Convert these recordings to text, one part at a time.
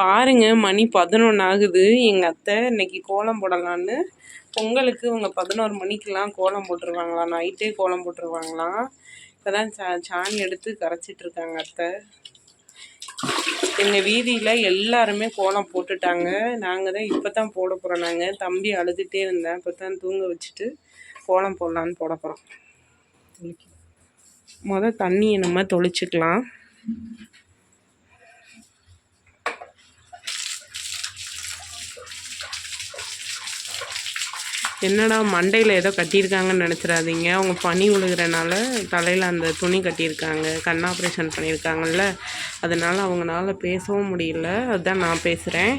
பாருங்க மணி பதினொன்று ஆகுது எங்கள் அத்தை இன்னைக்கு கோலம் போடலான்னு. பொங்கலுக்கு இவங்க பதினோரு மணிக்கெலாம் கோலம் போட்டுருவாங்களாம் நைட்டே கோலம் போட்டுருவாங்களாம் இப்போ தான் சா சாணி எடுத்து கரைச்சிட்டு இருக்காங்க அத்தை. எங்கள் வீதியில் எல்லாருமே கோலம் போட்டுட்டாங்க. நாங்கள் தான் இப்போ தான் போட போகிறோம் நாங்கள் தம்பி அழுதுகிட்டே இருந்தேன். இப்போ தான் தூங்க வச்சுட்டு கோலம் போடலான்னு போட போகிறோம் மொதல் தண்ணியை நம்ம தொளிச்சுக்கலாம். என்னடா மண்டையில் ஏதோ கட்டியிருக்காங்கன்னு நினச்சிடாதீங்க. அவங்க பனி விழுகிறனால தலையில் அந்த துணி கட்டியிருக்காங்க. கண் ஆப்ரேஷன் பண்ணியிருக்காங்கல்ல. அதனால் அவங்களால பேசவும் முடியல. அதுதான் நான் பேசுகிறேன்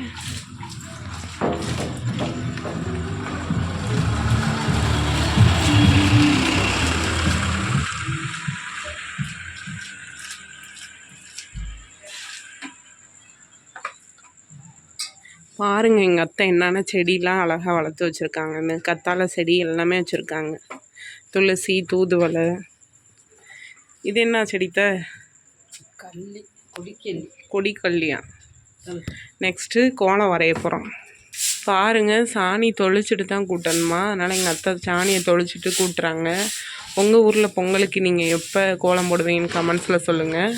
பாருங்கள் எங்கள் அத்தை என்னென்ன செடிலாம் அழகாக வளர்த்து வச்சுருக்காங்கன்னு கத்தாழை செடி எல்லாமே வச்சுருக்காங்க. துளசி தூதுவளை. இது என்ன செடித்த கல்லி கொடிக்கல்லி. கொடிக்கல்லியா? நெக்ஸ்ட்டு கோலம் வரைய போகிறோம் பாருங்கள் சாணி தொளிச்சிட்டு தான் கூட்டணுமா? அதனால் எங்கள் அத்தை சாணியை தொளிச்சிட்டு கூட்டுறாங்க. உங்கள் ஊரில் பொங்கலுக்கு நீங்கள் எப்போ கோலம் போடுவீங்கன்னு கமெண்ட்ஸில் சொல்லுங்கள்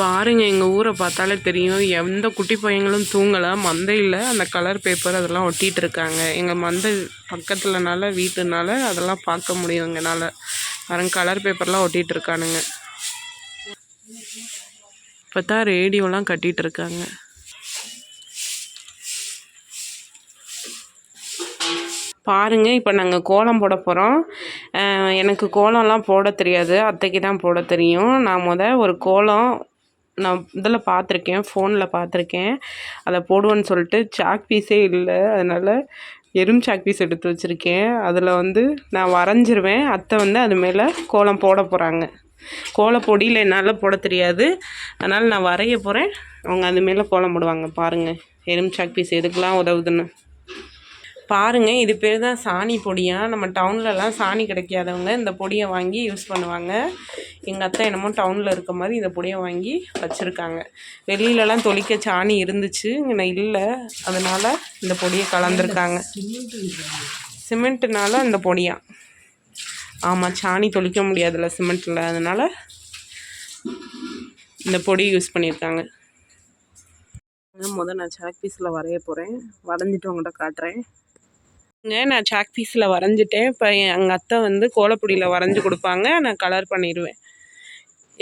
பாருங்க எங்கள் ஊரை பார்த்தாலே தெரியும். எந்த குட்டி பையங்களும் தூங்கலை. மந்தையில் அந்த கலர் பேப்பர் அதெல்லாம் ஒட்டிகிட்டு இருக்காங்க. எங்கள் மந்தை பக்கத்துலனால வீட்டுனால அதெல்லாம் பார்க்க முடியும் எங்களால் பாருங்க கலர் பேப்பர்லாம் ஒட்டிகிட்டு இருக்கானுங்க. இப்போ தான் ரேடியோலாம் கட்டிகிட்டு இருக்காங்க. பாருங்கள் இப்போ நாங்கள் கோலம் போட போகிறோம் எனக்கு கோலம்லாம் போட தெரியாது. அத்தைக்கு தான் போட தெரியும். நான் முத ஒரு கோலம் நான் இதில் பார்த்துருக்கேன் ஃபோனில் பார்த்துருக்கேன். அதை போடுவேன்னு சொல்லிட்டு சாக் பீஸே இல்லை. அதனால் எறும் சாக் பீஸ் எடுத்து வச்சுருக்கேன். அதில் வந்து நான் வரைஞ்சிருவேன். அத்தை வந்து அது மேலே கோலம் போட போகிறாங்க கோலப்பொடியில் என்னால் போட தெரியாது. அதனால் நான் வரைய போகிறேன் அவங்க அது மேலே கோலம் போடுவாங்க. பாருங்கள் எறும் சாக் பீஸ் எதுக்கெலாம் உதவுதுன்னு. பாருங்கள் இது பேர் தான் சாணி பொடியாக நம்ம டவுன்லலாம் சாணி கிடைக்காதவங்க இந்த பொடியை வாங்கி யூஸ் பண்ணுவாங்க. எங்கள் அத்தை என்னமோ டவுனில் இருக்க மாதிரி இந்த பொடியை வாங்கி வச்சுருக்காங்க. வெளியிலலாம் தொளிக்க சாணி இருந்துச்சு இங்கே இல்லை. அதனால் இந்த பொடியை கலந்துருக்காங்க. சிமெண்ட்டுனால அந்த பொடியாக ஆமாம் சாணி தொளிக்க முடியாதுல்ல சிமெண்ட்டில் அதனால் இந்த பொடி யூஸ் பண்ணியிருக்காங்க முதல் நான் சாக் பீஸில் வரைய போகிறேன் வரைஞ்சிட்டு உங்கள்கிட்ட காட்டுறேன். நான் சாக் பீஸில் வரைஞ்சிட்டேன். இப்போ எங்கள் அத்தை வந்து கோலப்பொடியில் வரைஞ்சி கொடுப்பாங்க. நான் கலர் பண்ணிடுவேன்.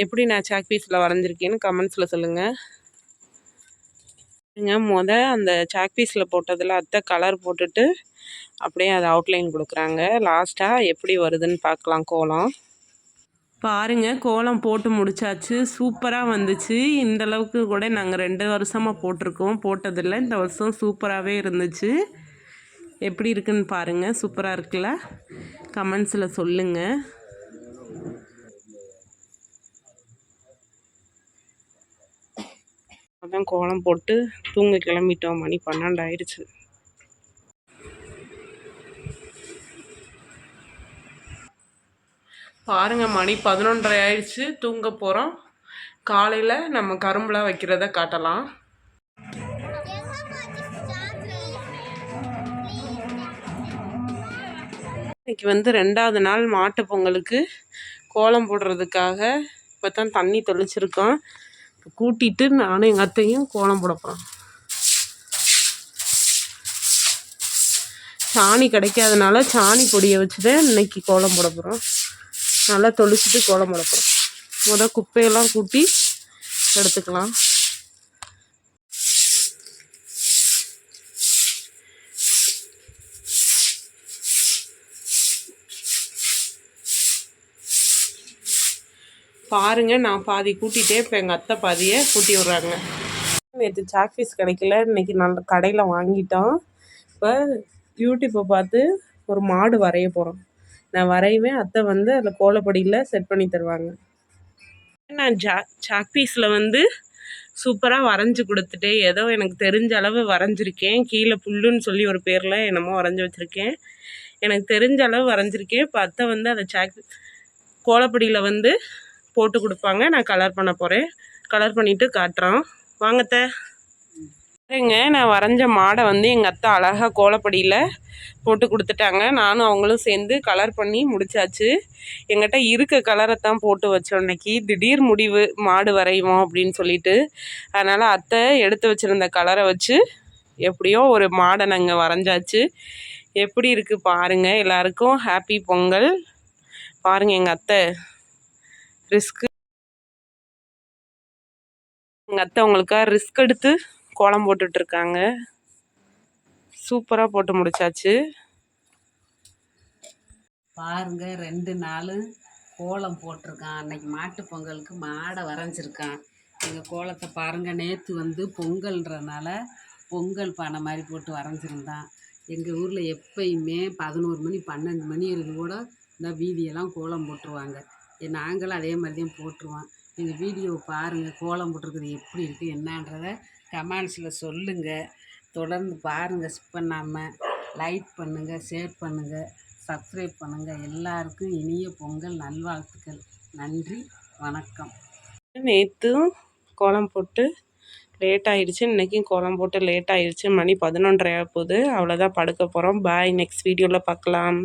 எப்படி நான் சாக் பீஸில் வரைஞ்சிருக்கேன்னு கமெண்ட்ஸில் சொல்லுங்கள் முத அந்த சாக் பீஸில் போட்டதில் அத்தை கலர் போட்டுட்டு அப்படியே அதை அவுட்லைன் கொடுக்குறாங்க. லாஸ்ட்டாக எப்படி வருதுன்னு பார்க்கலாம் கோலம். பாருங்கள் கோலம் போட்டு முடிச்சாச்சு. சூப்பராக வந்துச்சு. இந்த அளவுக்கு கூட நாங்கள் ரெண்டு வருஷமாக போட்டிருக்கோம். போட்டதில்லை. இந்த வருஷம் சூப்பராகவே இருந்துச்சு. எப்படி இருக்குன்னு பாருங்கள் சூப்பராக இருக்குல்ல? கமெண்ட்ஸில் சொல்லுங்கள் அதான் கோலம் போட்டு தூங்க கிளம்பிட்டோம். மணி பன்னெண்டு ஆயிடுச்சு. பாருங்கள் மணி பதினொன்றரை ஆயிடுச்சு. தூங்க போகிறோம் காலையில் நம்ம கரும்புலாம் வைக்கிறத காட்டலாம். இன்றைக்கி வந்து ரெண்டாவது நாள் மாட்டு பொங்கலுக்கு கோலம் போடுறதுக்காக இப்போ தான் தண்ணி தெளிச்சிருக்கோம். கூட்டிகிட்டு நானும் எங்கள் அத்தையும் கோலம் போட போகிறோம் சாணி கிடைக்காதனால சாணி பொடியை வச்சு தான் இன்றைக்கி கோலம் போட போகிறோம் நல்லா தொளிச்சிட்டு கோலம் போட போகிறோம் முதல் குப்பையெல்லாம் கூட்டி எடுத்துக்கலாம். பாருங்கள் நான் பாதி கூட்டிகிட்டே இப்போ எங்கள் அத்தை பாதியை கூட்டி விட்றாங்க. நேற்று சாக் ஃபீஸ் கிடைக்கல இன்றைக்கி நல்ல கடையில் வாங்கிட்டோம். இப்போ யூடியூப்பை பார்த்து ஒரு மாடு வரைய போகிறோம் நான் வரைவேன் அத்தை வந்து அதில் கோலப்படியில் செட் பண்ணி தருவாங்க. நான் ஜா சாக் பீஸில் வந்து சூப்பராக வரைஞ்சி கொடுத்துட்டு ஏதோ எனக்கு தெரிஞ்ச அளவு வரைஞ்சிருக்கேன். கீழே புல்லுன்னு சொல்லி ஒரு பேரில் என்னமோ வரைஞ்சி வச்சுருக்கேன். எனக்கு தெரிஞ்ச அளவு வரைஞ்சிருக்கேன். இப்போ அத்தை வந்து அதை சாக் கோலப்படியில் வந்து போட்டு கொடுப்பாங்க. நான் கலர் பண்ண போகிறேன் கலர் பண்ணிவிட்டு காட்டுறோம். வாங்கத்த பாருங்க நான் வரைஞ்ச மாடை வந்து எங்கள் அத்தை அழகாக கோலப்படியில் போட்டு கொடுத்துட்டாங்க. நானும் அவங்களும் சேர்ந்து கலர் பண்ணி முடிச்சாச்சு. எங்கிட்ட இருக்க கலரை தான் போட்டு வச்சோம் இன்னைக்கு. திடீர் முடிவு மாடு வரைவோம் அப்படின்னு சொல்லிட்டு. அதனால் அத்தை எடுத்து வச்சுருந்த கலரை வச்சு எப்படியோ ஒரு மாடை நாங்கள் வரைஞ்சாச்சு. எப்படி இருக்குது பாருங்கள் எல்லாருக்கும் ஹாப்பி பொங்கல். பாருங்கள் எங்கள் அத்தை. ரிஸ்க்கு எங்கள் அத்தை உங்களுக்காக ரிஸ்க் எடுத்து கோலம் போட்டுட்டு இருக்காங்க சூப்பராக போட்டு முடிச்சாச்சு. பாருங்க ரெண்டு நாள் கோலம் போட்டிருக்கான். அன்னைக்கு மாட்டு பொங்கலுக்கு மாடை வரைஞ்சிருக்கான். எங்கள் கோலத்தை பாருங்கள் நேற்று வந்து பொங்கல்ன்றனால பொங்கல் பானை மாதிரி போட்டு வரைஞ்சிருந்தான். எங்கள் ஊரில் எப்பயுமே பதினோரு மணி பன்னெண்டு மணி இருக்கு கூட இந்த வீதியெல்லாம் கோலம் போட்டுருவாங்க. நாங்களும் அதே மாதிரி தான் போட்டுருவோம். நீங்கள் வீடியோவை பாருங்கள் கோலம் போட்டிருக்குறது எப்படி இருக்குது என்னன்றதை கமெண்ட்ஸில் சொல்லுங்கள் தொடர்ந்து பாருங்கள் ஸ்கிப் பண்ணாமல் லைக் பண்ணுங்கள் ஷேர் பண்ணுங்கள் சப்ஸ்கிரைப் பண்ணுங்கள் எல்லாருக்கும் இனிய பொங்கல் நல்வாழ்த்துக்கள். நன்றி வணக்கம். நேற்றும் கோலம் போட்டு லேட் ஆயிடுச்சு. இன்றைக்கும் கோலம் போட்டு லேட் ஆயிடுச்சு. மணி பதினொன்றரை ஆக போகுது. அவ்வளோதான் படுக்க போகிறோம் பாய் நெக்ஸ்ட் வீடியோவில் பார்க்கலாம்.